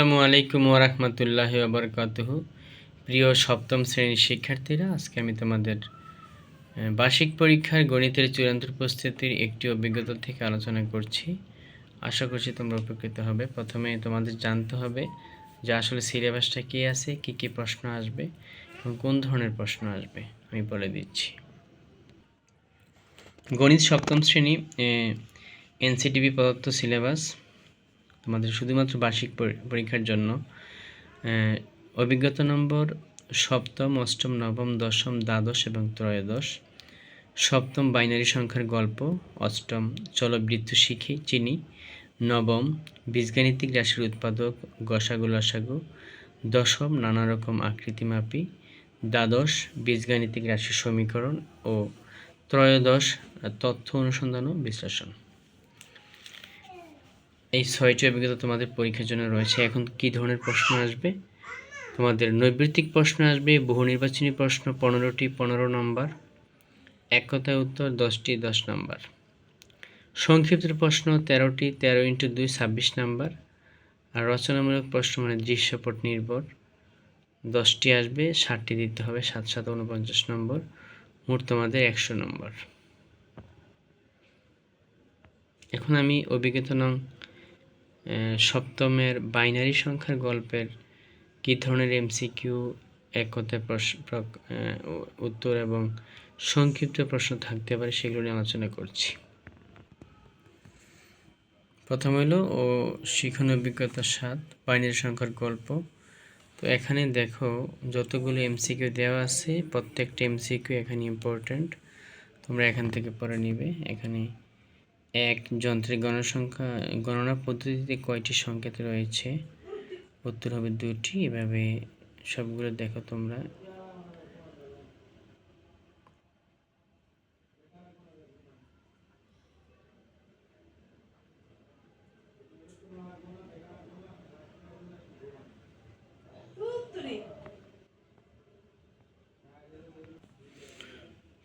আসসালামু আলাইকুম ওরহমতুল্লাহ আবরকাতহ প্রিয় সপ্তম শ্রেণির শিক্ষার্থীরা, আজকে আমি তোমাদের বার্ষিক পরীক্ষার গণিতের চূড়ান্ত প্রস্তুতির একটি অভিজ্ঞতা থেকে আলোচনা করছি। আশা করছি তোমরা উপকৃত হবে। প্রথমে তোমাদের জানতে হবে যে আসলে সিলেবাসটা কী আছে, কী কী প্রশ্ন আসবে এবং কোন ধরনের প্রশ্ন আসবে, আমি বলে দিচ্ছি। গণিত সপ্তম শ্রেণি এনসিটিভি প্রদত্ত সিলেবাস তোমাদের শুধুমাত্র বার্ষিক পরি- পরীক্ষার জন্য। অভিজ্ঞতা নম্বর সপ্তম, অষ্টম, নবম, দশম, দ্বাদশ এবং ত্রয়োদশ। সপ্তম বাইনারি সংখ্যার গল্প, অষ্টম চলবৃত্ত শিখি, চিনি। নবম, বীজগাণিতিক রাশির উৎপাদক, গসাগু লসাগু। দশম, নানা রকম আকৃতি মাপি। দ্বাদশ, বীজগাণিতিক রাশির সমীকরণ ও ত্রয়োদশ, তথ্য অনুসন্ধান ও বিশ্লেষণ। এই ছয়টি অভিজ্ঞতা তোমাদের পরীক্ষার জন্য রয়েছে। এখন কি ধরনের প্রশ্ন আসবে? তোমাদের নৈবৃত্তিক প্রশ্ন আসবে বহু নির্বাচনী প্রশ্ন পনেরোটি পনেরো নম্বর। এক কথায় উত্তর দশটি দশ নম্বর। সংক্ষিপ্ত প্রশ্ন তেরোটি তেরো ইন্টু দুই ছাব্বিশ নম্বর। আর রচনামূলক প্রশ্ন মানে দৃশ্যপট নির্ভর। দশটি আসবে ষাটটি দিতে হবে সাত সাত উনপঞ্চাশ নম্বর। মোট তোমাদের একশো নম্বর। এখন আমি অভিজ্ঞতা নং আহ, সপ্তমের বাইনারি সংখ্যার গল্পের কী ধরনের এমসিকিউ এক কথায় প্রশ্ন প্রক- আহ, উ- উত্তর এবং সংক্ষিপ্ত প্রশ্ন থাকতে পারে সেগুলো নিয়ে আলোচনা করছি। প্রথম হলো ও শিখন অভিজ্ঞতা সাত বাইনারি সংখ্যার গল্প। তো এখানে দেখো যতগুলো এমসিকিউ দেওয়া আছে প্রত্যেকটা এমসিকিউ এখানে ইম্পর্ট্যান্ট তোমরা এখান থেকে পড়ে নিবে এখানে এক যন্ত্রের গণসংখ্যা, গণনা পদ্ধতিতে কয়টি সংকেত রয়েছে? উত্তর হবে দুটি। এভাবে সবগুলো দেখো তোমরা।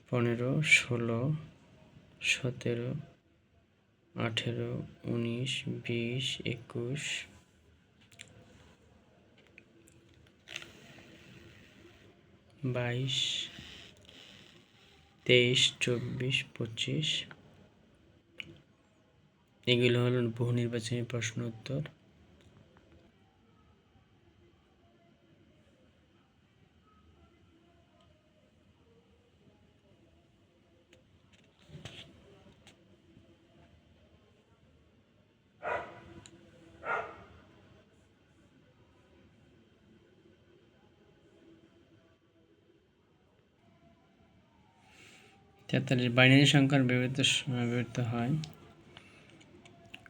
পনেরো, ষোলো, সতেরো আঠেরো উনিশ বিশ একুশ। বাইশ তেইশ চব্বিশ পঁচিশ। এগুলো হলো বহু নির্বাচনী প্রশ্ন উত্তর। তেতাল্লিশ বাইনারি সংখ্যার ব্যবহৃত ব্যবহৃত হয়।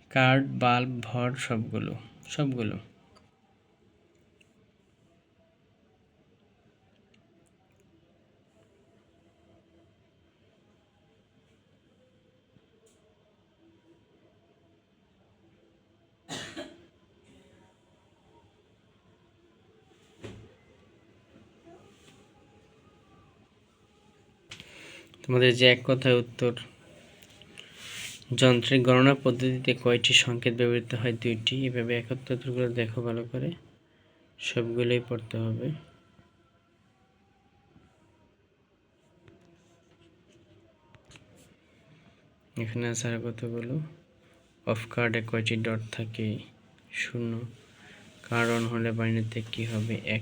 কার্ড বাল্ব ভর সবগুলো সবগুলো। তোমাদের যে এক কথায় উত্তর। যন্ত্রের গণনা পদ্ধতিতে কয়টি সংকেত ব্যবহৃত হয়? দুইটি। এভাবে একত্রগুলো দেখো ভালো করে। সবগুলোই পড়তে হবে। এখানে আছে আর কতগুলো? অফ কার্ডে কয়টি ডট থাকে? শূন্য। অন হলে বাইনারিতে কী হবে? এক।